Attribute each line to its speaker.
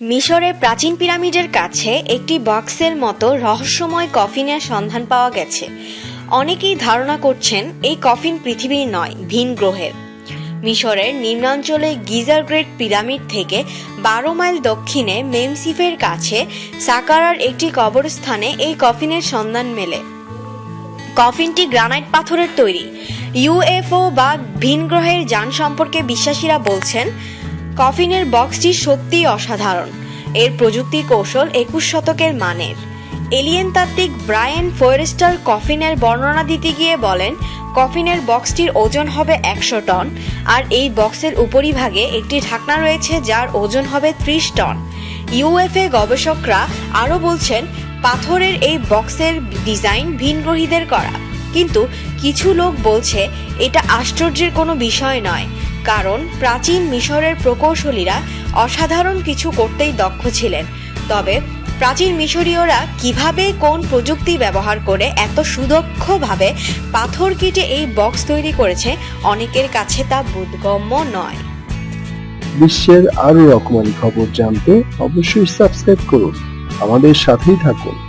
Speaker 1: মিশরে প্রাচীন পিরামিডের কাছে একটি বক্সের মতো রহস্যময় কফিনের সন্ধান পাওয়া গেছে। অনেকেই ধারণা করছেন এই কফিন পৃথিবীর নয়, ভিন গ্রহের। মিশরের নিম্নাঞ্চলে গিজার গ্রেট পিরামিড থেকে বারো মাইল দক্ষিণে মেমসিফের কাছে সাকারার একটি কবরস্থানে এই কফিনের সন্ধান মেলে। কফিনটি গ্রানাইট পাথরের তৈরি। ইউএফও বা ভিন গ্রহের যান সম্পর্কে বিশ্বাসীরা বলছেন কফিনের বক্সটি সত্যিই অসাধারণ। এর প্রযুক্তি কৌশল একুশ শতকের মানের। এলিয়েন তাত্ত্বিক ব্রায়ান ফোরেস্টার কফিনের বর্ণনা দিতে গিয়ে বলেন, কফিনের বক্সটির ওজন হবে একশো টন, আর এই বক্সের উপরিভাগে একটি ঢাকনা রয়েছে যার ওজন হবে ত্রিশ টন। ইউএফএ গবেষকরা আরও বলছেন, পাথরের এই বক্সের ডিজাইন ভিনগ্রহীদের করা। কিন্তু কিছু লোক বলছে, এটা আশ্চর্যের কোনো বিষয় নয়। কারণ প্রাচীন মিশরের প্রকৌশলীরা অসাধারণ কিছু করতেই দক্ষ ছিলেন। তবে প্রাচীন মিশরীয়রা কীভাবে কোন প্রযুক্তি ব্যবহার করে এত সুদক্ষভাবে পাথর কেটে এই বক্স তৈরি করেছে, অনেকের কাছে তা বোধগম্য নয়।
Speaker 2: বিশ্বের আরও রকমারি খবর জানতে অবশ্যই সাবস্ক্রাইব করুন। আমাদের সাথেই থাকুন।